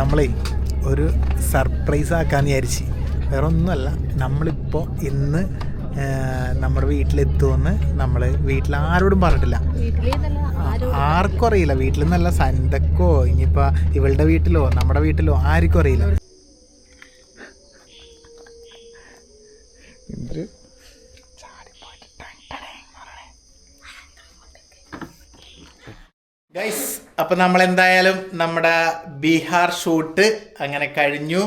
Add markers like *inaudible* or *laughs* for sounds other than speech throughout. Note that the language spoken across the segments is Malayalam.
നമ്മളേ ഒരു സർപ്രൈസ് ആക്കാന്ന് വിചാരിച്ച്. വേറെ ഒന്നുമല്ല നമ്മളിപ്പോൾ ഇന്ന് നമ്മുടെ വീട്ടിലെത്തുമെന്ന് നമ്മൾ വീട്ടിൽ ആരോടും പറഞ്ഞിട്ടില്ല. ആർക്കും അറിയില്ല. വീട്ടിൽ നിന്നല്ല സന്തക്കോ ഇനിയിപ്പോൾ ഇവളുടെ വീട്ടിലോ നമ്മുടെ വീട്ടിലോ ആർക്കും അറിയില്ല. എന്തൊരു ഗൈസ് അപ്പം നമ്മൾ എന്തായാലും നമ്മുടെ ബീഹാർ ഷൂട്ട് അങ്ങനെ കഴിഞ്ഞു.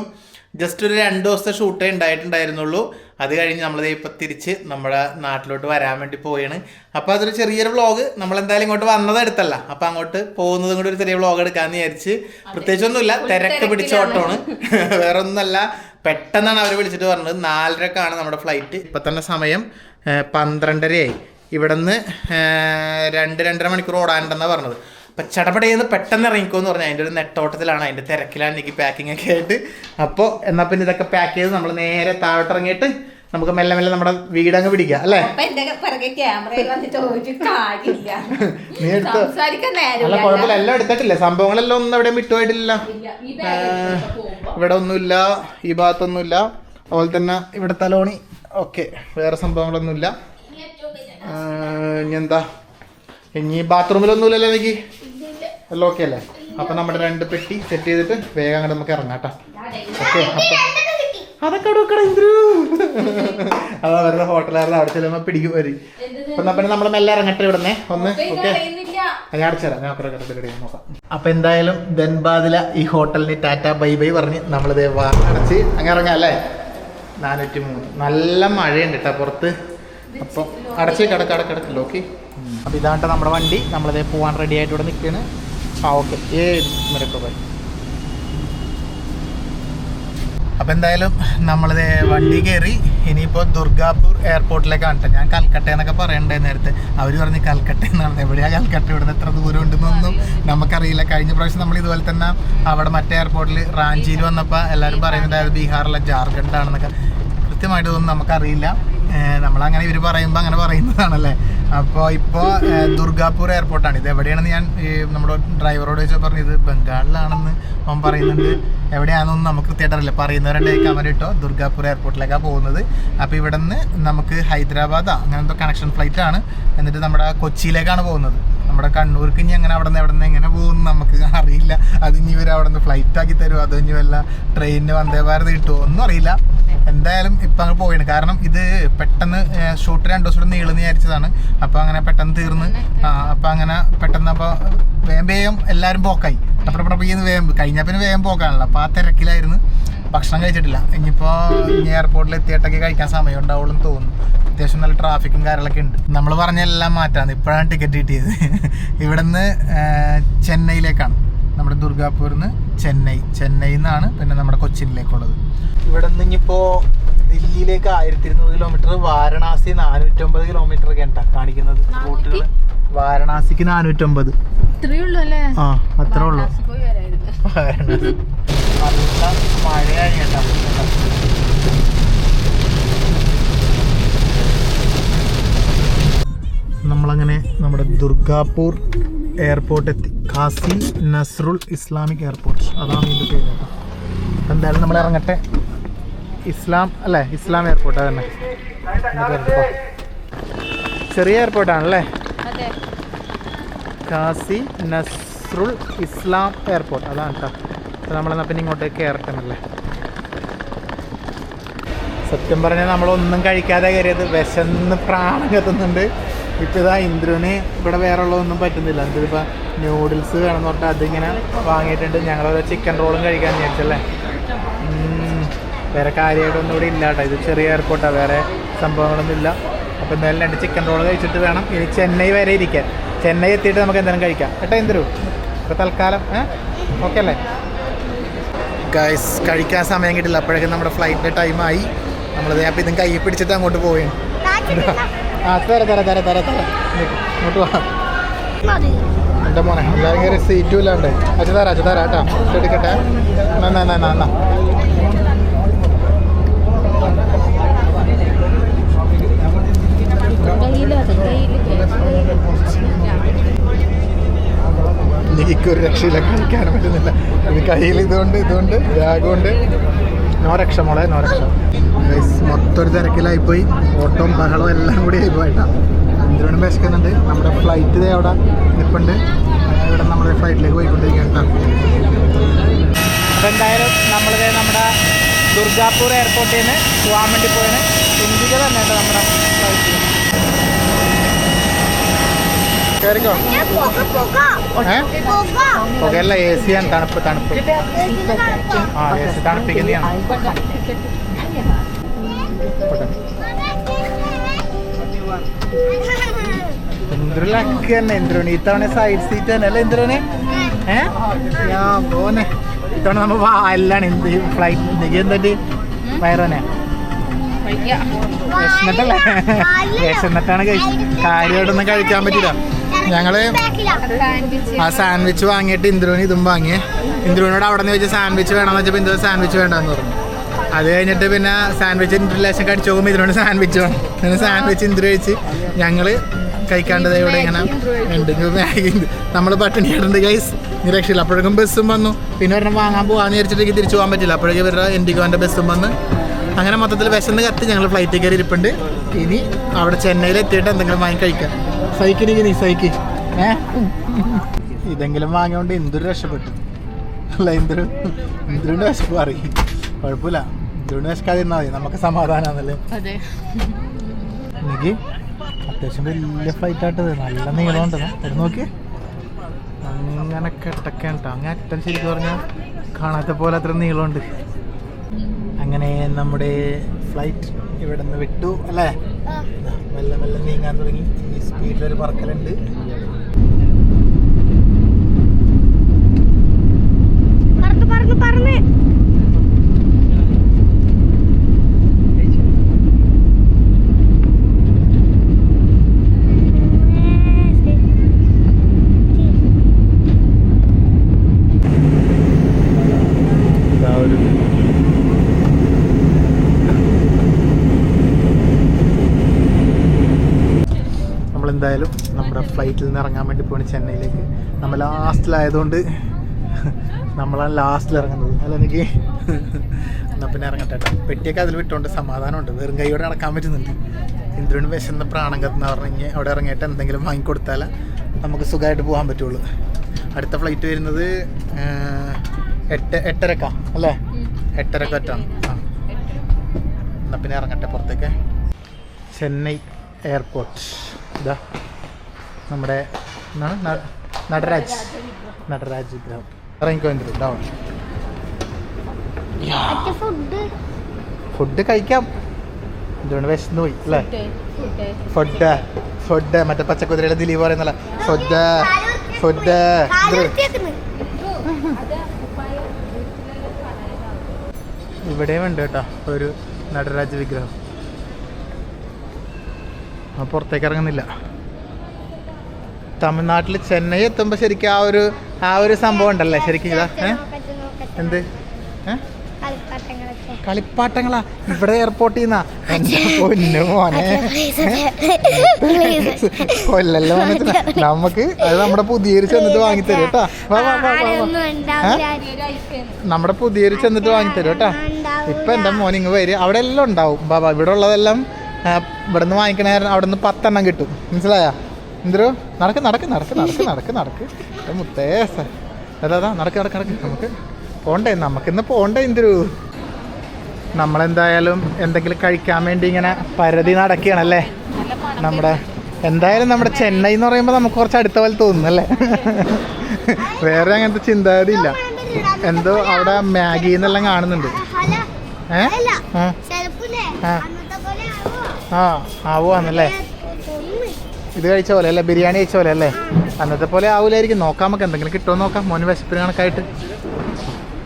ജസ്റ്റ് ഒരു രണ്ട് ദിവസത്തെ ഷൂട്ടേ ഉണ്ടായിട്ടുണ്ടായിരുന്നുള്ളൂ. അത് കഴിഞ്ഞ് നമ്മളിത് ഇപ്പം തിരിച്ച് നമ്മുടെ നാട്ടിലോട്ട് വരാൻ വേണ്ടി പോവുകയാണ് അപ്പോൾ അതൊരു ചെറിയൊരു വ്ളോഗ് നമ്മൾ എന്തായാലും ഇങ്ങോട്ട് വന്നത് അടുത്തല്ല അപ്പോൾ അങ്ങോട്ട് പോകുന്നതും കൂടി ഒരു ചെറിയ വ്ളോഗ് എടുക്കാമെന്ന് വിചാരിച്ച്. പ്രത്യേകിച്ചൊന്നുമില്ല തിരക്ക് പിടിച്ച ഓട്ടമാണ്. *laughs* വേറെ ഒന്നല്ല പെട്ടെന്നാണ് അവർ വിളിച്ചിട്ട് പറഞ്ഞത്. നാലരക്കാണ് നമ്മുടെ ഫ്ലൈറ്റ് ഇപ്പം തന്നെ സമയം പന്ത്രണ്ടരയായി. ഇവിടുന്ന് നിന്ന് രണ്ട് രണ്ടര മണിക്കൂർ ഓടാനുണ്ടെന്നാണ് പറഞ്ഞത്. അപ്പം ചടപടയെന്ന് പെട്ടെന്ന് ഇറങ്ങിക്കോന്ന് പറഞ്ഞാൽ അതിന്റെ ഒരു നെട്ടോട്ടത്തിലാണ് അതിന്റെ തിരക്കിലാണ് എനിക്ക് പാക്കിംഗ് ഒക്കെ ആയിട്ട്. അപ്പോൾ എന്നാൽ പിന്നെ ഇതൊക്കെ പാക്ക് ചെയ്ത് നമ്മൾ നേരെ താഴോട്ട് ഇറങ്ങിയിട്ട് നമുക്ക് മെല്ലെ മെല്ലെ നമ്മുടെ വീടങ്ങ് പിടിക്കാം അല്ലേ? നീ എടുത്ത് അല്ല കുഴപ്പമില്ല എല്ലാം എടുത്തിട്ടില്ല? സംഭവങ്ങളെല്ലാം ഒന്നും എവിടെയും വിട്ടുപോയിട്ടില്ല ഇവിടെ ഒന്നുമില്ല ഈ ഭാഗത്തൊന്നുമില്ല. അതുപോലെ തന്നെ ഇവിടെ തലോണി ഓക്കെ വേറെ സംഭവങ്ങളൊന്നുമില്ല. ഇനി എന്താ? ഇനി ബാത്റൂമിലൊന്നുമില്ലല്ലോ എനിക്ക്. എല്ലാം ഓക്കെ അല്ലേ അപ്പൊ നമ്മുടെ രണ്ട് പെട്ടി സെറ്റ് ചെയ്തിട്ട് വേഗം അങ്ങോട്ട് നമുക്ക് ഇറങ്ങാം കേട്ടോ. ഓക്കെ അപ്പൊ അതൊക്കെ അവിടെ വെക്കണം ഇന്ദ്രു. അതാ വരുന്ന ഹോട്ടലായിരുന്നു അവിടെ ചെല്ലുമ്പോ പിടിക്കും വരും. അപ്പൊ പിന്നെ നമ്മൾ മെല്ലെ ഇറങ്ങട്ടെ ഇവിടുന്ന്? ഒന്ന് ഓക്കെ ഞാൻ അടച്ചുതരാം ഞാൻ അപ്പുറം റെഡി നോക്കാം. അപ്പൊ എന്തായാലും ധൻബാദില ഈ ഹോട്ടലിന് ടാറ്റ ബൈ ബൈ പറഞ്ഞ് നമ്മളിത് അടച്ച് അങ്ങ് ഇറങ്ങാം അല്ലേ? നാനൂറ്റി മൂന്ന് നല്ല മഴയുണ്ട് കേട്ടോ പുറത്ത്. അപ്പൊ അടച്ച് കിടക്ക അടക്കടക്കല്ലോ ഓക്കെ അപ്പൊ ഇതാണ്ട് നമ്മുടെ വണ്ടി. നമ്മളിത് പോവാൻ റെഡി ആയിട്ട് ഇവിടെ നിൽക്കുകയാണ് ആ ഓക്കെ ഏഴ് മരക്കോ ബൈ അപ്പോൾ എന്തായാലും നമ്മളിത് വണ്ടി കയറി ഇനിയിപ്പോൾ ദുർഗാപൂർ എയർപോർട്ടിലേക്കാണ് കേട്ടോ ഞാൻ കൽക്കട്ട എന്നൊക്കെ പറയണ്ടേ നേരത്തെ. അവർ പറഞ്ഞ് കൽക്കട്ട എന്നാണ്. എവിടെയാ കൽക്കട്ട? ഇവിടുന്ന് എത്ര ദൂരം ഉണ്ടെന്നൊന്നും നമുക്കറിയില്ല. കഴിഞ്ഞ പ്രാവശ്യം നമ്മൾ ഇതുപോലെ തന്നെ അവിടെ മറ്റേ എയർപോർട്ടിൽ റാഞ്ചിയിൽ വന്നപ്പോൾ എല്ലാവരും പറയുന്നുണ്ടായത് ബീഹാറിലെ ജാർഖണ്ഡ് ആണെന്നൊക്കെ കൃത്യമായിട്ട് ഇതൊന്നും നമുക്കറിയില്ല. നമ്മളങ്ങനെ ഇവർ പറയുമ്പോൾ അങ്ങനെ പറയുന്നതാണല്ലേ? അപ്പോൾ ഇപ്പോൾ ദുർഗാപൂർ എയർപോർട്ടാണ് ഇത് എവിടെയാണെന്ന് ഞാൻ ഈ നമ്മുടെ ഡ്രൈവറോട് ചോദിച്ചാൽ പറഞ്ഞു ഇത് ബംഗാളിലാണെന്ന് അവൻ പറയുന്നുണ്ട്. എവിടെയാണെന്നൊന്നും നമുക്ക് കൃത്യമായിട്ട് അറിയില്ല. പറയുന്നവരുടെ കമന്റ് ഇട്ടോ ദുർഗാപൂർ എയർപോർട്ടിലേക്കാണ് പോകുന്നത്. അപ്പോൾ ഇവിടെ നിന്ന് നമുക്ക് ഹൈദരാബാദാ അങ്ങനത്തെ കണക്ഷൻ ഫ്ലൈറ്റ് ആണ്. എന്നിട്ട് നമ്മുടെ കൊച്ചിയിലേക്കാണ് പോകുന്നത്. നമ്മുടെ കണ്ണൂർക്ക് ഇനി അങ്ങനെ അവിടെ നിന്ന് എവിടെ നിന്ന് എങ്ങനെ പോകും നമുക്ക് അറിയില്ല. അത് ഇനി ഇവർ അവിടെ നിന്ന് ഫ്ലൈറ്റ് ആക്കി തരുമോ അതോ ഇനി വല്ല ട്രെയിനിന് വന്ദേ ഭാരത് കിട്ടുമോ ഒന്നും അറിയില്ല. എന്തായാലും ഇപ്പം അങ്ങ് പോയിണ്. കാരണം ഇത് പെട്ടെന്ന് ഷൂട്ട് രണ്ട് ദിവസം നീളുന്ന് വിചാരിച്ചതാണ്. അപ്പോൾ അങ്ങനെ പെട്ടെന്ന് തീർന്ന്. അപ്പോൾ അങ്ങനെ പെട്ടെന്ന് അപ്പോൾ വേഗം വേഗം എല്ലാവരും പോക്കായി. ടപ്പടപ്പടപ്പിന്ന് വേഗം കഴിഞ്ഞാൽ പിന്നെ വേഗം പോക്കാണല്ലോ. അപ്പോൾ ആ തിരക്കിലായിരുന്നു. ഭക്ഷണം കഴിച്ചിട്ടില്ല. ഇനിയിപ്പോൾ ഇനി എയർപോർട്ടിൽ എത്തിയിട്ടൊക്കെ കഴിക്കാൻ സമയം ഉണ്ടാവുള്ളൂ എന്ന് തോന്നുന്നു. അത്യാവശ്യം നല്ല ട്രാഫിക്കും കാര്യങ്ങളൊക്കെ ഉണ്ട്. നമ്മൾ പറഞ്ഞ എല്ലാം മാറ്റാന്ന്. ഇപ്പോഴാണ് ടിക്കറ്റ് കിട്ടിയത്. ഇവിടുന്ന് ചെന്നൈയിലേക്കാണ്. നമ്മുടെ ദുർഗാപൂരിൽ നിന്ന് ചെന്നൈ. ചെന്നൈയിൽ നിന്നാണ് പിന്നെ നമ്മുടെ കൊച്ചിനിലേക്കുള്ളത്. ഇവിടെ നിന്ന് ഇനിയിപ്പോൾ ദില്ലിയിലേക്ക് ആയിരത്തി ഇരുന്നൂറ് കിലോമീറ്റർ വാരണാസി നാനൂറ്റമ്പത് കിലോമീറ്റർ ഒക്കെ ഉണ്ടാ കാണിക്കുന്നത് റൂട്ടുകൾ വാരണാസിക്ക് നാനൂറ്റമ്പത്. ആ അത്രേ ഉള്ളൂ. പോയി വരായിരുന്നു. വാരണാസി. നല്ല മഴയായി കേട്ടോ നമ്മളങ്ങനെ നമ്മുടെ ദുർഗാപൂർ എയർപോർട്ട് എത്തി ഖാസി നസ്രുൽ ഇസ്ലാമിക് എയർപോർട്ട്. അതാണ് ഇതിന്റെ പേര്. എന്തായാലും നമ്മൾ ഇറങ്ങട്ടെ. ഇസ്ലാം അല്ലേ? ഇസ്ലാം എയർപോർട്ട് പേര് ചെറിയ എയർപോർട്ടാണല്ലേ? ഖാസി നസ്രുൽ ഇസ്ലാം എയർപോർട്ട്. അതാണ് കേട്ടോ അപ്പോൾ നമ്മളെന്നാൽ പിന്നെ ഇങ്ങോട്ടേക്ക് കയറട്ടെന്നല്ലേ സത്യം പറഞ്ഞാൽ നമ്മളൊന്നും കഴിക്കാതെ കയറിയത് വിശന്ന് പ്രാണം കത്തുന്നുണ്ട്. ഇപ്പം ഇതാ ഇന്ദ്രുവിന് ഇവിടെ വേറെ ഉള്ളതൊന്നും പറ്റുന്നില്ല. എന്തിപ്പോൾ ന്യൂഡിൽസ് വേണമെന്ന് പറഞ്ഞാൽ അതിങ്ങനെ വാങ്ങിയിട്ടുണ്ട്. ഞങ്ങളൊരു ചിക്കൻ റോളും കഴിക്കാൻ വിചാരിച്ചല്ലേ. വേറെ കാര്യമായിട്ടൊന്നും ഇവിടെ ഇല്ല കേട്ടോ ഇത് ചെറിയ എയർപോർട്ടാണ് വേറെ സംഭവങ്ങളൊന്നും ഇല്ല. അപ്പോൾ എന്തായാലും രണ്ട് ചിക്കൻ റോൾ കഴിച്ചിട്ട് വേണം ഇനി ചെന്നൈ വരെ ഇരിക്കാൻ. ചെന്നൈ എത്തിയിട്ട് നമുക്ക് എന്തെങ്കിലും കഴിക്കാം. കേട്ടോ ഇന്ദ്രു? ഇപ്പോൾ തൽക്കാലം ഓക്കെ അല്ലേ? ഗൈസ് കഴിക്കാൻ സമയം കിട്ടില്ല. അപ്പോഴേക്കും നമ്മുടെ ഫ്ലൈറ്റിന്റെ ടൈമായി നമ്മളിത് അപ്പം ഇതും കൈ പിടിച്ചിട്ട് അങ്ങോട്ട് പോവുകയാണ്. ആ മോനെ എല്ലാവരും കയറി സീറ്റും ഇല്ലാണ്ട്. അച്ഛ തരാം കേട്ടോ. എടുക്കട്ടെ. നന്നാ നന്നാ നന്നാ എനിക്കൊരു രക്ഷയില്ല കഴിക്കാനും പറ്റുന്നില്ല. കയ്യിൽ ഇതുകൊണ്ട് ഇതുകൊണ്ട് രാഗമുണ്ട് നോ രക്ഷ മോളെ നോ രക്ഷ. Guys, മൊത്തം ഒരു തിരക്കിലായിപ്പോയി. ഓട്ടവും ബഹളവും എല്ലാം കൂടി ആയിപ്പോയിട്ടാ. എന്തിനും വിശക്കുന്നുണ്ട്. നമ്മുടെ ഫ്ലൈറ്റ് ഇതേ അവിടെ നിൽപ്പുണ്ട് അങ്ങനെ ഇവിടെ നമ്മുടെ ഫ്ലൈറ്റിലേക്ക് പോയിക്കൊണ്ടിരിക്കുകയാണ് അപ്പോൾ എന്തായാലും നമ്മളിത് നമ്മുടെ ദുർഗാപൂർ എയർപോർട്ടിൽ നിന്ന് പോകാൻ വേണ്ടി പോയത് ഇന്ത്യയ്ക്ക് തന്നെ കേട്ടോ നമ്മുടെ ഫ്ലൈറ്റ് കയറിക്കോ പുകയല്ല എ സി ആണ് തണുപ്പ് തണുപ്പ്. ആ എ സി തണുപ്പിക്കുന്നതാണ് പോട്ടെ. ഇന്ദ്രലക്ക് തന്നെ ഇന്ദ്രന് ഇത്തവണ സൈഡ് സീറ്റ് തന്നെ അല്ലേ ഇന്ദ്രന് ഏ? ഞാൻ പോന്നെ ഇത്തവണ നമ്മ വാ എല്ലാം എന്ത് ഫ്ലൈറ്റ് എന്തൊക്കെ എന്തൊക്കെ വയറനെ വിശന്നിട്ടല്ലേ? വിശന്നിട്ടാണ് കാര്യമായിട്ടൊന്നും കഴിക്കാൻ പറ്റില്ല. ഞങ്ങൾ ആ സാൻഡ്വിച്ച് വാങ്ങിയിട്ട് ഇന്ദ്രുവിന് ഇതും വാങ്ങിയേ. ഇന്ദ്രുവിനോട് അവിടെ നിന്ന് വെച്ച് സാൻഡ്വിച്ച് വേണമെന്ന് വെച്ചപ്പോൾ ഇന്ദ്രു സാൻഡ്വിച്ച് വേണ്ടെന്ന് പറഞ്ഞു. അത് കഴിഞ്ഞിട്ട് പിന്നെ സാൻഡ്വിച്ച് ഇൻട്രലേഷൻ കടിച്ചു പോകുമ്പോൾ ഇതിനോട് സാൻഡ്വിച്ച് വേണം. പിന്നെ സാൻഡ്വിച്ച് ഇന്ദ്രിച്ച് കഴിച്ച് ഞങ്ങൾ കഴിക്കാണ്ടത് ഇവിടെ ഇങ്ങനെ ഉണ്ട്. മാഗി നമ്മൾ പട്ടിണി ഇടണ്ട് ഗൈസ് രക്ഷയില്ല. അപ്പോഴേക്കും ബസ്സും വന്നു. പിന്നെ ഒരെണ്ണം വാങ്ങാൻ പോകാന്ന് വിചാരിച്ചിട്ട് തിരിച്ചു പോകാൻ പറ്റില്ല. അപ്പോഴേക്കും ഇവരുടെ ഇൻഡിഗോന്റെ ബസ്സും വന്ന് അങ്ങനെ മൊത്തത്തിൽ വിശന്ന് കത്തി ഞങ്ങൾ ഫ്ലൈറ്റിൽ കയറി ഇരിപ്പുണ്ട്. ഇനി അവിടെ ചെന്നൈയിൽ എത്തിയിട്ട് എന്തെങ്കിലും വാങ്ങി കഴിക്കാം. സൈക്കിന് നീ സൈക്കി ഏ? ഇതെങ്കിലും വാങ്ങിയോണ്ട് എന്തൊരു രക്ഷപ്പെട്ടു. അല്ല എന്തൊരു എന്തൊരു വിശപ്പ് അറിയും കുഴപ്പമില്ല. എന്തൊരു വിശക്കാതിരുന്നാൽ മതി. നമുക്ക് സമാധാനമാണല്ലേ അതെ. എനിക്ക് അത്യാവശ്യം വലിയ ഫ്ലൈറ്റ് ആട്ടത്. നല്ല നീളമുണ്ട്. ഒരു നോക്കി. അങ്ങനെ കെട്ടൊക്കെയാണ് കേട്ടോ അങ്ങനെ അറ്റം ശരിക്കും പറഞ്ഞാൽ കാണാത്ത പോലെ അത്ര നീളമുണ്ട്. അങ്ങനെ നമ്മുടെ ഫ്ലൈറ്റ് ഇവിടെ നിന്ന് വിട്ടു അല്ലേ? മെല്ലെ മെല്ലെ നീങ്ങാൻ തുടങ്ങി. ഈ സ്പീഡിലൊരു പറക്കലുണ്ട് പറന്ന് പറന്ന് പറന്ന് ഇതാ ഒരു നമ്മളെന്തായാലും നമ്മുടെ ഫ്ലൈറ്റിൽ നിന്ന് ഇറങ്ങാൻ വേണ്ടി പോകണം ചെന്നൈയിലേക്ക്. നമ്മൾ ലാസ്റ്റിലായതുകൊണ്ട് നമ്മളാണ് ലാസ്റ്റിൽ ഇറങ്ങുന്നത്. അല്ല എനിക്ക് എന്നാൽ പിന്നെ ഇറങ്ങട്ടെ കേട്ടോ പെട്ടിയൊക്കെ അതിൽ വിട്ടുകൊണ്ട് സമാധാനമുണ്ട്. വെറും കൈയോടെ നടക്കാൻ പറ്റുന്നുണ്ട്. ഇന്ദ്രന് വിശന്ന പ്രാണം കത്തുന്ന പറഞ്ഞ് അവിടെ ഇറങ്ങിയിട്ട് എന്തെങ്കിലും വാങ്ങിക്കൊടുത്താൽ നമുക്ക് സുഖമായിട്ട് പോകാൻ പറ്റുള്ളൂ. അടുത്ത ഫ്ലൈറ്റ് വരുന്നത് എട്ട് എട്ടരക്കാ അല്ലേ? എട്ടരക്ക ഒറ്റാണ് ആ. എന്നാൽ പിന്നെ ഇറങ്ങട്ടെ പുറത്തേക്ക്. ചെന്നൈ എയർപോർട്ട്. ഇതാ. നമ്മുടെ നടരാജ്. നടരാജ് വിഗ്രഹം. ഇറങ്ങിക്കോ ഡൗൺ. ഫുഡ്? ഫുഡ് കഴിക്കാം. എന്തുകൊണ്ട് വിശന്ന് പോയി അല്ലേ? Food food. മറ്റേ പച്ചക്കുതിരയുടെ ദിലീപ് പറയുന്നല്ല ഫുഡ് ഫുഡ് ഇവിടെയും ഉണ്ട് കേട്ടോ ഒരു നടരാജ വിഗ്രഹം. ആ പുറത്തേക്ക് ഇറങ്ങുന്നില്ല. തമിഴ്നാട്ടിൽ ചെന്നൈ എത്തുമ്പോൾ ശരിക്കും ആ ഒരു ആ ഒരു സംഭവം ഉണ്ടല്ലേ? ശരിക്കും ഇതാ എന്ത്? കളിപ്പാട്ടങ്ങളാ? ഇവിടെ എയർപോർട്ടിൽ നിന്നാ? എന്റെ പൊന്നു മോനെ. *laughs* കൊല്ലല്ലോ മോനെ നമുക്ക് അത് നമ്മുടെ പുതിയൊരു ചെന്നിട്ട് വാങ്ങിത്തരും കേട്ടാ. നമ്മുടെ പുതിയൊരു ചെന്നിട്ട് വാങ്ങിത്തരും കേട്ടാ. ഇപ്പൊ എന്റെ മോൻ ഇങ്ങ് വരും. അവിടെ എല്ലാം ഉണ്ടാവും. ബാബാ ഇവിടെ ഉള്ളതെല്ലാം ഇവിടെ നിന്ന് വാങ്ങിക്കണ അവിടെ നിന്ന് പത്തെണ്ണം കിട്ടും. മനസ്സിലായ? എന്തോ നടക്ക് നടക്ക് നടക്ക് നടക്ക് നടക്ക് നടക്ക്. മുത്തേ അതാ നടക്ക് നടക്ക് നടക്ക്. നമുക്ക് പോണ്ടേ നമുക്കിന്ന് പോണ്ടേ എന്തൊരു നമ്മളെന്തായാലും എന്തെങ്കിലും കഴിക്കാൻ വേണ്ടി ഇങ്ങനെ പരതി നടക്കുകയാണല്ലേ? നമ്മുടെ എന്തായാലും നമ്മുടെ ചെന്നൈ എന്ന് പറയുമ്പോൾ നമുക്ക് കുറച്ച് അടുത്ത പോലെ തോന്നുന്നല്ലേ വേറെ അങ്ങനത്തെ ചിന്താഗതി ഇല്ല. എന്തോ അവിടെ മാഗി എന്നെല്ലാം കാണുന്നുണ്ട്. ഏ. ആ. ആവോ? ആവുവാന്നല്ലേ? ഒന്ന്. ഇത് കഴിച്ച പോലെ അല്ലേ? ബിരിയാണി കഴിച്ച പോലെ അല്ലേ? അന്നത്തെ പോലെ ആവില്ലായിരിക്കും നോക്കാം നമുക്ക്. എന്തെങ്കിലും കിട്ടുമോ നോക്കാം. മോന് വിശപ്പിന് കണക്കായിട്ട്.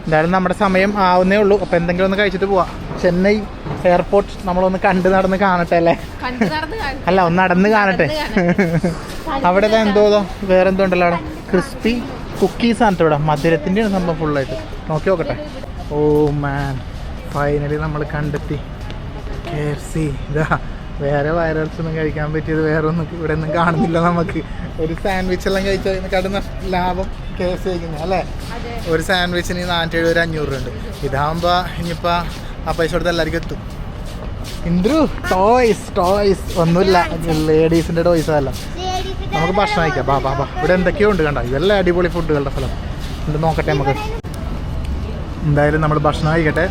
എന്തായാലും നമ്മുടെ സമയം ആവുന്നേ ഉള്ളൂ. അപ്പോൾ എന്തെങ്കിലും ഒന്ന് കഴിച്ചിട്ട് പോവാം. ചെന്നൈ എയർപോർട്ട് നമ്മളൊന്ന് കണ്ട് നടന്ന് കാണട്ടെ അല്ലേ? അല്ല ഒന്ന് നടന്ന് കാണട്ടെ. അവിടെ എന്തോ വേറെ എന്തോ ഉണ്ടല്ലോ അവിടെ? ക്രിസ്പി കുക്കീസ് ആണ് ഇവിടെ. മധുരത്തിന്റെ സംഭവം ഫുള്ളായിട്ട്. നോക്കി നോക്കട്ടെ. ഓ മാൻ. ഫൈനലി നമ്മൾ കണ്ടെത്തി. K F C. ഇതാ. വേറെ വൈറൽസ് ഒന്നും കഴിക്കാൻ പറ്റിയത് വേറെ ഒന്നും ഇവിടെ ഒന്നും കാണുന്നില്ല നമുക്ക്. ഒരു സാൻഡ്വിച്ച് എല്ലാം കഴിച്ചാൽ കടുന്ന ലാഭം കേസ് കഴിക്കുന്നത് അല്ലേ? ഒരു സാൻഡ്വിച്ചിന് നാനൂറ്റി എഴുപത് അഞ്ഞൂറ് ഉണ്ട് ഇതാകുമ്പോൾ ഇനിയിപ്പോൾ ആ പൈസ കൊടുത്ത് എല്ലാവർക്കും എത്തും. ഇന്ദ്രു ടോയ്സ് ടോയ്സ് ഒന്നുമില്ല. ലേഡീസിന്റെ ടോയ്സ് അല്ല. നമുക്ക് ഭക്ഷണം കഴിക്കാം. ബാ ബാ ബാ. ഇവിടെ എന്തൊക്കെയോ ഉണ്ട് കണ്ട? ഇതെല്ലാം അടിപൊളി ഫുഡുകളുടെ സ്ഥലം. ഇത് നോക്കട്ടെ നമുക്ക്. എന്തായാലും നമ്മൾ ഭക്ഷണം കഴിക്കട്ടെ.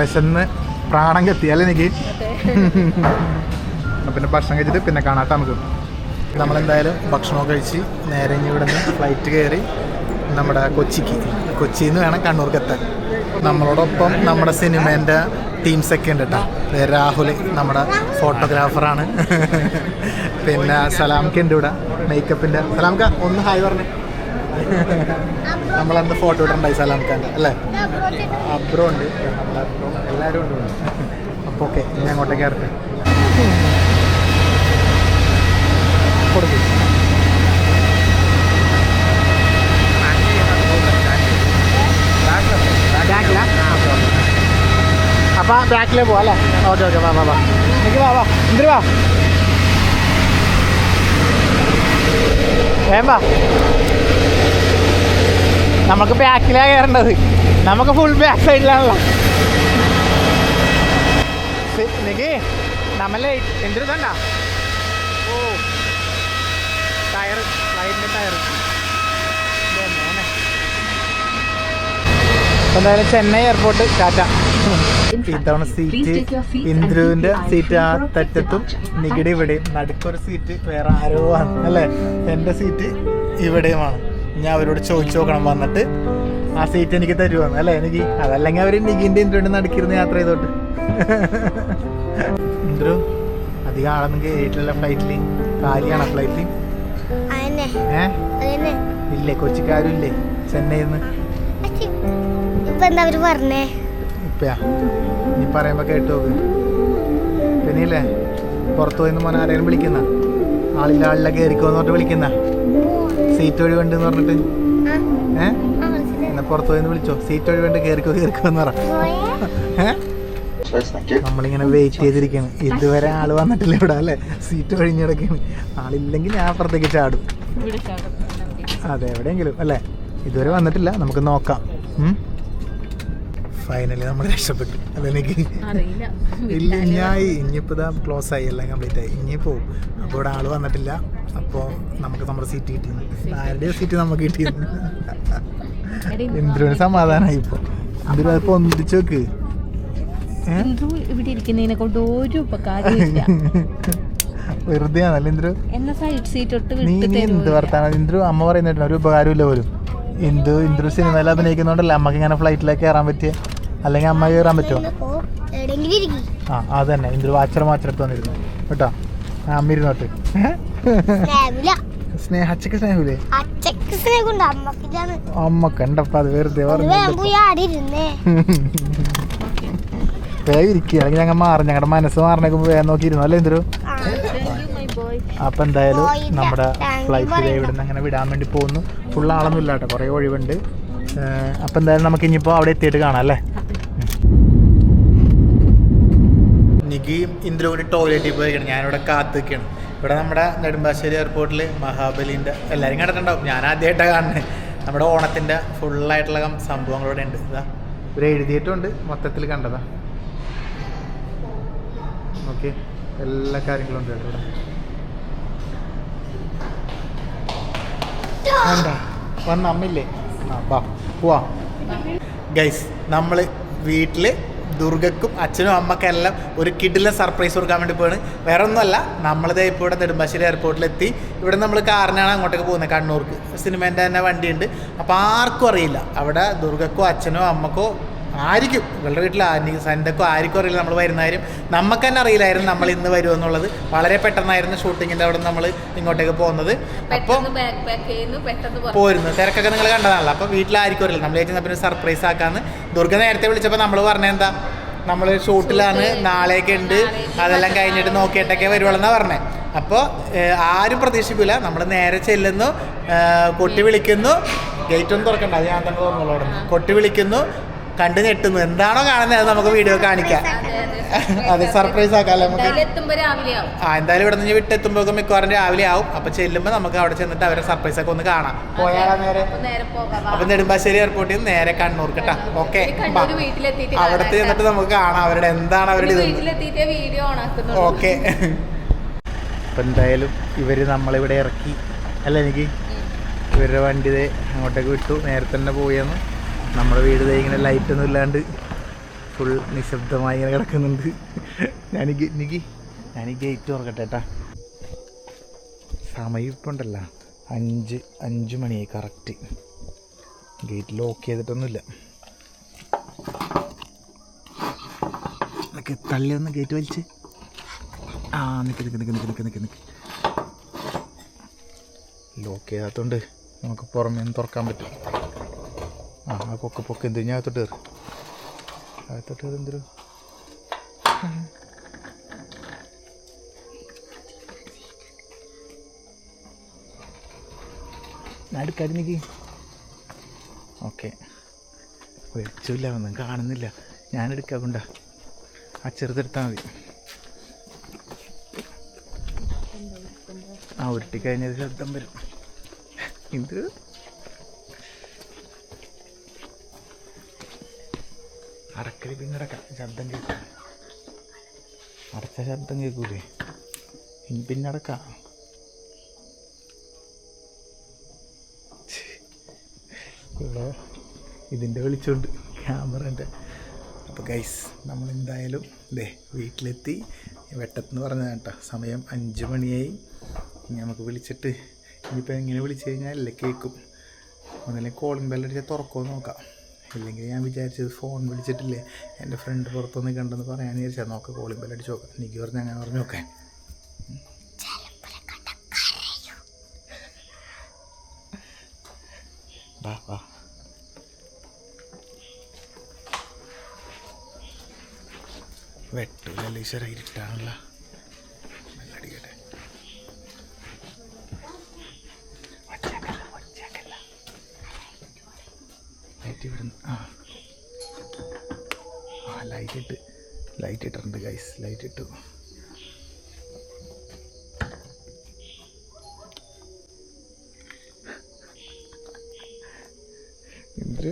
വിശന്ന് പ്രാണം കെത്തി അല്ലേ എനിക്ക് എന്നാ പിന്നെ ഭക്ഷണം കഴിച്ചിട്ട് പിന്നെ കാണാത്ത നമുക്ക്. നമ്മളെന്തായാലും ഭക്ഷണമൊക്കെ കഴിച്ച് നേരെ ഇനി ഇവിടെ നിന്ന് ഫ്ലൈറ്റ് കയറി നമ്മുടെ കൊച്ചിക്ക്. കൊച്ചിയിൽ നിന്ന് വേണം കണ്ണൂർക്ക് എത്താൻ. നമ്മളോടൊപ്പം നമ്മുടെ സിനിമേന്റെ ടീംസൊക്കെ ഉണ്ട് കേട്ടോ പേര് രാഹുൽ നമ്മുടെ ഫോട്ടോഗ്രാഫറാണ് പിന്നെ സലാംക്ക് ഉണ്ട് ഇവിടെ. മേക്കപ്പിന്റെ സലാംക്ക ഒന്ന് ഹായ് പറഞ്ഞു. നമ്മളന്ന് ഫോട്ടോ ഇടണ്ടായി സലാംക്കാന്റെ അല്ലേ? അബ്രോ ഉണ്ട്. എല്ലാവരും ഉണ്ട്. അപ്പോൾ ഓക്കെ ഞാൻ അങ്ങോട്ടേക്ക് ഇറട്ടെ കൊടുക്കും ബാക്കിലാ അപ്പൊ ബാക്കിലേ പോവാം അല്ലേ? ഓക്കെ ഓക്കെ വാ വാ വാ. എനിക്ക് വാ വാ. എന്തിരി വാ. വേം വാ. നമുക്ക് ബാക്കിലാണ് കയറേണ്ടത്. നമുക്ക് ഫുൾ ബാക്ക് സൈഡിലാണല്ലോ നിക്ക് നമ്മളെ എന്തൊരു കണ്ട ഓ. ടയർ ഫ്ലൈറ്റിന്റെ ടയർ എന്തായാലും ചെന്നൈ എയർപോർട്ട് ടാറ്റ. ഇത്തവണ സീറ്റ് ഇന്ദ്രുവിന്റെ സീറ്റ് ആ തെറ്റത്തും നികിടെ ഇവിടെയും. നടുക്കൊരു സീറ്റ് വേറെ ആരോ ആണ് അല്ലേ? എന്റെ സീറ്റ് ഇവിടെയുമാണ്. ഞാൻ അവരോട് ചോദിച്ചു നോക്കണം വന്നിട്ട്. ആ സീറ്റ് എനിക്ക് തരുവാന്ന് അല്ലേ എനിക്ക് അതല്ലെങ്കിൽ അവർ നികിന്റെ ഇന്ദ്രുവിന്റെ നടുക്കിരുന്ന് യാത്ര ചെയ്തോട്ട്. ഇന്ദ്രു അധികം ആളൊന്നും കയറിയിട്ടില്ല ഫ്ലൈറ്റിൽ കാലിയാണ് ഫ്ലൈറ്റിൽ അതന്നെ. ഏ? അതന്നെ. ഇല്ലേ കൊച്ചിക്കാരും ഇല്ലേ ചെന്നൈയിൽ നിന്ന് അച്ഛി, ഇപ്പൊ എന്താ അവർ പറഞ്ഞേ? ഇപ്പയാ? നീ പറയുമ്പോ കേട്ടു നോക്ക്. പിന്നെ ഇല്ലേ പുറത്തു പോയിന്ന് മോനെ ആരെങ്കിലും വിളിക്കുന്ന? ആളില്ല ആളില്ല കയറിക്കോന്ന് പറഞ്ഞിട്ട് വിളിക്കുന്ന? സീറ്റ് വഴി വേണ്ടെന്ന് പറഞ്ഞിട്ട്. ഏ. എന്നാ പുറത്തു പോയിന്ന് വിളിച്ചോ. സീറ്റ് ഒഴിവുണ്ട് കയറിക്കോ കയറിക്കോ എന്ന് പറ. നമ്മളിങ്ങനെ വെയിറ്റ് ചെയ്തിരിക്കണം ഇതുവരെ ആൾ വന്നിട്ടില്ല ഇവിടെ അല്ലേ? സീറ്റ് കഴിഞ്ഞിടക്കാണ് ആളില്ലെങ്കിൽ ഞാൻ അപ്പുറത്തേക്ക് ചാടും. അതെ എവിടെയെങ്കിലും അല്ലേ? ഇതുവരെ വന്നിട്ടില്ല. നമുക്ക് നോക്കാം. ഫൈനലി നമ്മൾ രക്ഷപ്പെട്ടു. അതെനിക്ക് അറിയില്ല. ഇല്ല ഇനിയായി ഇനിയിപ്പോൾ ഇതാ ക്ലോസ് ആയി എല്ലാം കംപ്ലീറ്റ് ആയി. ഇനി പോവും അപ്പോൾ ഇവിടെ ആൾ വന്നിട്ടില്ല. അപ്പോൾ നമുക്ക് നമ്മുടെ സീറ്റ് കിട്ടിയിരുന്നു ആരുടെ സീറ്റ് നമുക്ക് കിട്ടിയിരുന്നു *laughs* ഇന്ദ്രുവിന് സമാധാനമായി ഇപ്പോൾ ഇന്ദ്രു അതിപ്പോൾ ഒന്നിച്ച് വെക്ക് ഇവിടെ ഇരിക്കുന്നതിനെ കൊണ്ട് ഒരു ഉപകാരമില്ല *laughs* വെറുതെ ആണല്ലോ ഇന്ദ്രു? എന്ന സൈഡ് സീറ്റ് ഒട്ട് നീ നീ എന്ത് വർത്താനം? ഇന്ദ്രു അമ്മ പറയുന്നില്ല ഒരു ഉപകാരമില്ല പോലും. ഇന്ദു ഇന്ദു സിനിമയിൽ അഭിനയിക്കുന്നോണ്ടല്ലേ അമ്മയ്ക്ക് ഇങ്ങനെ ഫ്ലൈറ്റിലേക്ക് കയറാൻ പറ്റിയ? അല്ലെങ്കിൽ അമ്മ കയറാൻ പറ്റുമോ ആ അത് തന്നെ. ഇന്ദു വാച്ചർ വാച്ചറെടുത്ത് വന്നിരുന്നു. കേട്ടോ? അമ്മ ഇരുന്നോട്ട്. സ്നേഹ സ്നേഹമില്ലേ? അമ്മയ്ക്ക് കണ്ടപ്പ അത് വെറുതെ വേഗം ഇരിക്കുക അല്ലെങ്കിൽ ഞങ്ങൾ മാറും. ഞങ്ങളുടെ മനസ്സ് മാറണേക്കുമ്പോൾ വേഗം നോക്കിയിരുന്നു അല്ലേ ഇന്ദ്രു? അപ്പൊ എന്തായാലും നമ്മുടെ ഫ്ലൈറ്റ് ഇവിടെ നിന്ന് അങ്ങനെ വിടാൻ വേണ്ടി പോകുന്നു. ഫുൾ ആളൊന്നും ഇല്ല കേട്ടോ. കുറേ ഒഴിവുണ്ട്. അപ്പം എന്തായാലും നമുക്ക് ഇനിയിപ്പോൾ അവിടെ എത്തിയിട്ട് കാണാം അല്ലേ? എനിക്ക് ഇന്ദ്രു കൂടി ടോയ്ലറ്റിൽ പോയിരിക്കണം ഞാനിവിടെ കാത്ത് ഇവിടെ നമ്മുടെ നെടുമ്പാശ്ശേരി എയർപോർട്ടിൽ മഹാബലിന്റെ എല്ലാവരും കണ്ടിട്ടുണ്ടാവും ഞാൻ ആദ്യമായിട്ടാണ് കാണുന്നത് നമ്മുടെ ഓണത്തിന്റെ ഫുള്ളായിട്ടുള്ള സംഭവങ്ങൾ ഇവിടെ ഉണ്ട്. ഇതാ. ഇവർ എഴുതിയിട്ടുണ്ട്. മൊത്തത്തിൽ കണ്ടതാ. ഓക്കെ എല്ലാ കാര്യങ്ങളും ഉണ്ട് കേട്ടോ ഇവിടെ. വന്ന അമ്മയില്ലേ? ആ പോവാ. ഗൈസ് നമ്മൾ വീട്ടിൽ ദുർഗക്കും അച്ഛനും അമ്മക്കെല്ലാം ഒരു കിഡിലെ സർപ്രൈസ് കൊടുക്കാൻ വേണ്ടി പോവാണ്. വേറെ ഒന്നുമല്ല നമ്മളിത് ഇപ്പോൾ ഇവിടെ നെടുമ്പാശ്ശേരി എയർപോർട്ടിലെത്തി ഇവിടെ നമ്മൾ കാറിനാണ് അങ്ങോട്ടേക്ക് പോകുന്നത് കണ്ണൂർക്ക്. സിനിമേന്റെ തന്നെ വണ്ടിയുണ്ട്. അപ്പോൾ ആർക്കും അറിയില്ല. അവിടെ ദുർഗക്കോ അച്ഛനോ അമ്മക്കോ ആയിരിക്കും. നിങ്ങളുടെ വീട്ടിൽ ആരെയും സന്റെക്കോ ആർക്കും അറിയില്ല നമ്മൾ വരുന്ന കാര്യം. നമുക്ക് തന്നെ അറിയില്ലായിരുന്നു നമ്മൾ ഇന്ന് വരുമെന്നുള്ളത് വളരെ പെട്ടെന്നായിരുന്നു ഷൂട്ടിങ്ങിന്റെ അവിടെ നമ്മൾ ഇങ്ങോട്ടേക്ക് പോകുന്നത്. അപ്പോൾ പോരുന്നു. തിരക്കൊക്കെ നിങ്ങൾ കണ്ടതാണല്ലോ. അപ്പോൾ വീട്ടിലായിരിക്കും അറിയില്ല. നമ്മൾ ചേച്ചി പിന്നെ സർപ്രൈസ് ആക്കാന്ന്. ദുർഗ നേരത്തെ വിളിച്ചപ്പോൾ നമ്മൾ പറഞ്ഞെന്താ നമ്മൾ ഷൂട്ടിലാണ് നാളെയൊക്കെ ഉണ്ട്. അതെല്ലാം കഴിഞ്ഞിട്ട് നോക്കിയിട്ടൊക്കെ വരുവുള്ളെന്നാ പറഞ്ഞത് അപ്പോൾ ആരും പ്രതീക്ഷിക്കില്ല നമ്മൾ നേരെ ചെല്ലുന്നു. കൊട്ടി വിളിക്കുന്നു. ഗേറ്റ് ഒന്നും തുറക്കണ്ട. അത് ഞാൻ തന്നെ തോന്നുള്ളൂ കൊട്ടി വിളിക്കുന്നു. കണ്ടു ഞെട്ടുന്നു. എന്താണോ കാണുന്നത്? അത് നമുക്ക് വീഡിയോ കാണിക്കാം. അത് സർപ്രൈസ് ആക്കാം നമുക്ക്? ആ എന്തായാലും ഇവിടെ നിന്ന് വിട്ടെത്തുമ്പോൾ മിക്കവാറും രാവിലെ ആവും. അപ്പൊ ചെല്ലുമ്പോൾ നമുക്ക് അവിടെ ചെന്നിട്ട് അവരെ സർപ്രൈസ് ഒക്കെ ഒന്ന് കാണാം. പോയാലാ നേരെ? അപ്പൊ നെടുമ്പാശ്ശേരി എയർപോർട്ടിൽ നിന്ന് നേരെ കണ്ണൂർ കേട്ടാ. ഓക്കെ അവിടെ ചെന്നിട്ട് നമുക്ക് കാണാം അവരുടെ എന്താണ് അവരുടെ ഇത്. ഓക്കെ അപ്പൊ എന്തായാലും ഇവർ നമ്മളിവിടെ ഇറക്കി. അല്ല എനിക്ക് ഇവരുടെ വണ്ടി അങ്ങോട്ടേക്ക് വിട്ടു. നേരത്തെ തന്നെ പോയെന്ന് നമ്മുടെ വീട് ഇങ്ങനെ ലൈറ്റ് ഒന്നും ഇല്ലാണ്ട് ഫുൾ നിശബ്ദമായി ഇങ്ങനെ കിടക്കുന്നുണ്ട്. ഞാൻ എനിക്ക് ഞാൻ ഗേറ്റ് തുറക്കട്ടെ ഏട്ടാ സമയം ഇപ്പം ഉണ്ടല്ല അഞ്ച് അഞ്ച് മണിയായി കറക്റ്റ് ഗേറ്റ് ലോക്ക് ചെയ്തിട്ടൊന്നുമില്ല. നിനക്ക് തള്ളി ഒന്ന് ഗേറ്റ് വലിച്ച്. ആ നിൽക്ക് നിൽക്ക് നിൽക്ക് നിൽക്ക് നിൽക്ക് നിൽക്ക് ലോക്ക് ചെയ്യാത്തതുകൊണ്ട് നമുക്ക് പുറമേ നിന്ന് തുറക്കാൻ പറ്റും. ആ പൊക്ക് പൊക്ക് എന്ത്? ഞാൻ അകത്തോട്ട് കയറി. അകത്തോട്ട് കയറി എന്തൊരു അടുക്കാരി നിക്ക് ഓക്കെ. വെളിച്ചില്ല ഒന്നും കാണുന്നില്ല. കൊണ്ട കൊണ്ടാ. ആ ചെറുതെടുത്താൽ മതി. ആ ഉരുട്ടി കഴിഞ്ഞത് ശബ്ദം വരും. ഇത് അടക്കൽ പിന്നെ ശബ്ദം കേൾക്കും. അടച്ച ശബ്ദം കേൾക്കൂലേ? ഇനി പിന്നെ അടക്കാം. ഇവിടെ ഇതിന്റെ വിളിച്ചോണ്ട് ക്യാമറന്റെ അപ്പോൾ ഗൈസ് നമ്മൾ എന്തായാലും ദേ വീട്ടിലെത്തി. വെട്ടത്തെന്ന് പറഞ്ഞ കേട്ടോ. സമയം അഞ്ച് മണിയായി. ഇനി നമുക്ക് വിളിച്ചിട്ട് ഇനിയിപ്പോൾ എങ്ങനെ വിളിച്ചു കഴിഞ്ഞാൽ അല്ലേ കേൾക്കും ഒന്നല്ലെങ്കിൽ കോളിംഗ് ബെല്ലടിച്ചാൽ തുറക്കുമോ നോക്കാം. ഇല്ലെങ്കിൽ ഞാൻ വിചാരിച്ചത് ഫോൺ വിളിച്ചിട്ടില്ലേ? എന്റെ ഫ്രണ്ട് പുറത്തൊന്ന് കണ്ടെന്ന് പറയാൻ വിചാരിച്ചാൽ നോക്ക് കോളിംഗ് ബെല്ലടിച്ച് നോക്കാം. എനിക്ക് പറഞ്ഞാൽ അങ്ങനെ പറഞ്ഞു നോക്കാൻ വാ വാ വെട്ടൂലല്ലോ ഈശ്വര ഇരുട്ടാണല്ലോ. ഇട്ടു എന്ത്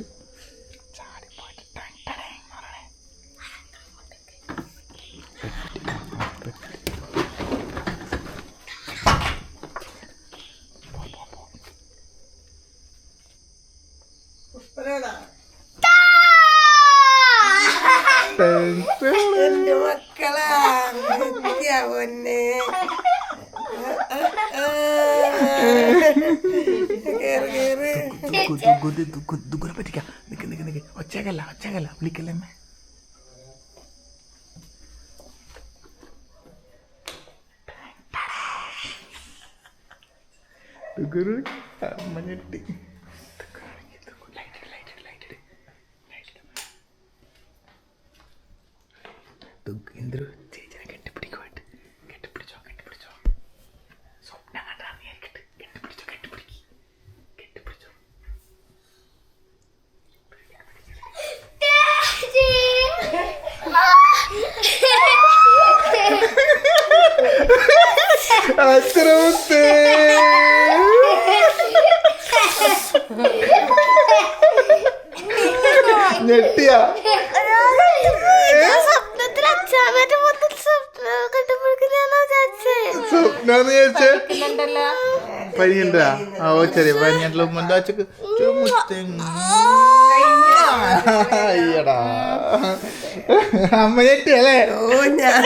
ചാടിപ്പോയിട്ട് ടങ് ടടേങ് എന്ന് പറയണേ. എന്റെ മക്കളാ. നിത്യ പൊന്നെ? ദുഃഖം പറ്റിക്കാം നിക്ക് നിക്ക് നിക്ക് ഒച്ചകല്ല ഒച്ചകല്ല വിളിക്കല്ലേ ദുഃഖൊരു അമ്മ ഞെട്ടി എന്തൊരു ചേച്ചിനെ കെട്ടിപ്പിടിക്കുമായിട്ട് കെട്ടിപ്പിടിച്ചോ കെട്ടിപ്പിടിച്ചോ സ്വപ്നം കണ്ടാ നീ ആയിരിക്കട്ടെ കെട്ടിപ്പിടിച്ചോ കെട്ടിപ്പിടിക്ക് കെട്ടിപ്പിടിച്ചോ അത്രമത്തെ ഞെട്ടിയാ സ്വപ്നത്തിൽ അച്ഛാമ്മേന്റെ മൊത്തം സ്വപ്നം കെട്ടിപ്പിടിക്കുന്നതാണോ വിചാരിച്ചേ സ്വപ്നം വിചാരിച്ചേ ഉണ്ടല്ലോ ആ ഓ ചെറിയ പനിയായിട്ടുള്ള ഉമ്മന്റെ അച്ഛക്ക് അയ്യടാ. അമ്മ ഞെട്ടിയല്ലേ ഓ ഞാൻ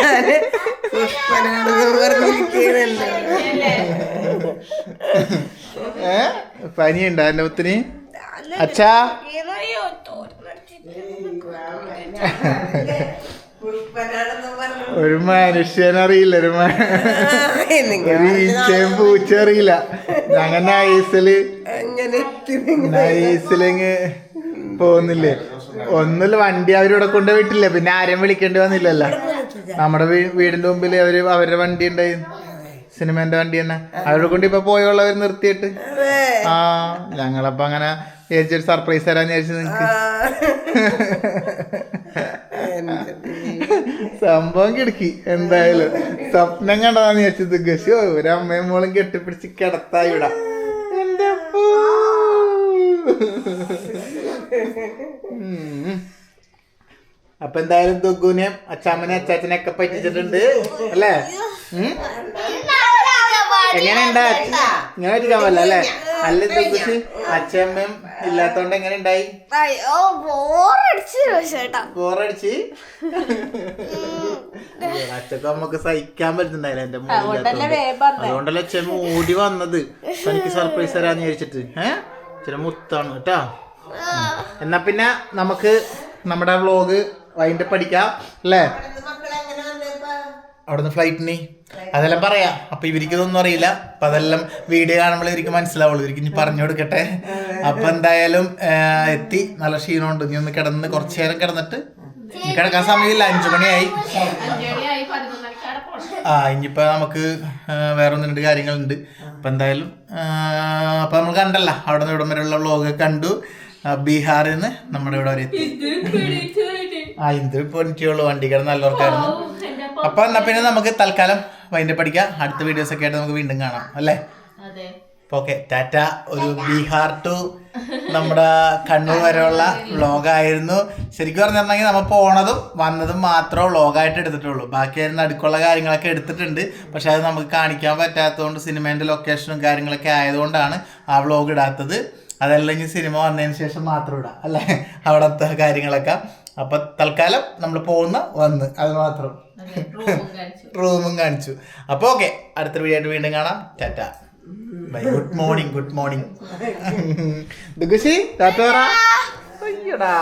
ഏ? പനിയുണ്ടാ എന്റെ ഒത്തിരി അച്ഛാ. ഒരു മനുഷ്യനറിയില്ല ഒരു ഈച്ചയും പൂച്ച അറിയില്ല. ഞങ്ങൾ നൈസിൽ നൈസിലിങ് പോകുന്നില്ലേ ഒന്നുമില്ല വണ്ടി അവരിവിടെ കൊണ്ട് വിട്ടില്ല. പിന്നെ ആരെയും വിളിക്കേണ്ടി വന്നില്ലല്ലോ. നമ്മുടെ വീടിന്റെ മുമ്പിൽ അവർ അവരുടെ വണ്ടി ഉണ്ടായി സിനിമന്റെ വണ്ടി തന്നെ. അവരുടെ കൊണ്ട് ഇപ്പൊ പോയുള്ളവർ നിർത്തിയിട്ട്. ആ ഞങ്ങളപ്പോ അങ്ങനെ വിചാരിച്ചൊരു സർപ്രൈസ് തരാന്ന് വിചാരിച്ചു നിങ്ങക്ക് *laughs* സംഭവം കിടക്കി. എന്തായാലും സ്വപ്നം കണ്ടതാന്ന് വിചാരിച്ചത് ഗശി ഒരമ്മയും മോളും കെട്ടിപ്പിടിച്ച് കിടത്താ എന്റെ അപ്പൂ. എന്തായാലും ദുഗുനെയും അച്ചാമ്മനെ അച്ചാച്ചനെ ഒക്കെ പറ്റിച്ചിട്ടുണ്ട്. അല്ലേ? എങ്ങനെയുണ്ടാ? ഇങ്ങനെ പറ്റിക്കാൻ പറ്റില്ല അല്ലേ? അല്ല ദുഗുശി അച്ഛമ്മയും ഇല്ലാത്തോണ്ട് എങ്ങനെ ഉണ്ടായി അയ്യോ ബോറടിച്ചു അച്ഛക്കും അമ്മയ്ക്ക് സഹിക്കാൻ പറ്റുന്നുണ്ടായില്ല എന്റെ അതുകൊണ്ടല്ലേ അച്ഛമ്മ ഓടി വന്നത്? എനിക്ക് സർപ്രൈസ് തരാന്ന് വിചാരിച്ചിട്ട്. ഏഹ് ചില മുത്താണ് കേട്ടാ? എന്നാ പിന്നെ നമുക്ക് നമ്മുടെ വ്ലോഗ് വൈൻഡ് പഠിക്കാം അല്ലേ? അവിടുന്ന് ഫ്ലൈറ്റിന് അതെല്ലാം പറയാം. അപ്പൊ ഇവർക്ക് ഇതൊന്നും അറിയില്ല. അപ്പൊ അതെല്ലാം വീഡിയോ കാണുമ്പോൾ ഇവർക്ക് മനസ്സിലാവുള്ളൂ. ഇവർക്ക് ഇനി പറഞ്ഞു കൊടുക്കട്ടെ. അപ്പൊ എന്തായാലും എത്തി. നല്ല ക്ഷീണമുണ്ട്. ഇനി ഒന്ന് കിടന്ന് കുറച്ചു നേരം കിടന്നിട്ട് കിടക്കാൻ സമയമില്ല. അഞ്ചു മണിയായി. ആ ഇനിയിപ്പോ നമുക്ക് വേറെ ഒന്ന് രണ്ട് കാര്യങ്ങളുണ്ട്. അപ്പൊ എന്തായാലും അപ്പൊ നമ്മൾ കണ്ടല്ല. അവിടെ നിന്ന് ഇവിടം വരെയുള്ള വ്ലോഗ് കണ്ടു. ബീഹാറിൽ നിന്ന് നമ്മുടെ ഇവിടെ വരെ എത്തി. ആ ഇപ്പൊ എനിക്കുള്ളൂ വണ്ടി കിടന്ന് നല്ലവർക്കായിരുന്നു അപ്പൊ എന്നാ പിന്നെ നമുക്ക് തൽക്കാലം വൈൻഡ് പഠിക്കാം അടുത്ത വീഡിയോസ് ഒക്കെ ആയിട്ട് നമുക്ക് വീണ്ടും കാണാം അല്ലേ? Okay tata. ഒരു ബീഹാർ ടു നമ്മുടെ കണ്ണൂർ വരെയുള്ള വ്ളോഗായിരുന്നു. ശരിക്കും പറഞ്ഞിട്ടുണ്ടെങ്കിൽ നമ്മൾ പോണതും വന്നതും മാത്രമേ വ്ളോഗായിട്ട് എടുത്തിട്ടുള്ളൂ. ബാക്കിയായിരുന്നു അടുക്കുള്ള കാര്യങ്ങളൊക്കെ എടുത്തിട്ടുണ്ട്. പക്ഷെ അത് നമുക്ക് കാണിക്കാൻ പറ്റാത്തതുകൊണ്ട് സിനിമേന്റെ ലൊക്കേഷനും കാര്യങ്ങളൊക്കെ ആയതുകൊണ്ടാണ് ആ വ്ളോഗ് ഇടാത്തത്. അതല്ലെങ്കിൽ ഇനി സിനിമ വന്നതിന് ശേഷം മാത്രം ഇടാം അല്ലേ? അവിടുത്തെ കാര്യങ്ങളൊക്കെ. അപ്പം തൽക്കാലം നമ്മൾ പോകുന്ന വന്ന് അത് മാത്രം. റൂമും കാണിച്ചു. അപ്പൊ ഓക്കെ അടുത്ത വീഡിയോ ആയിട്ട് വീണ്ടും കാണാം. Tata. Bye. Good morning good morning. ദുഗുശി tata പറ. അയ്യടാ.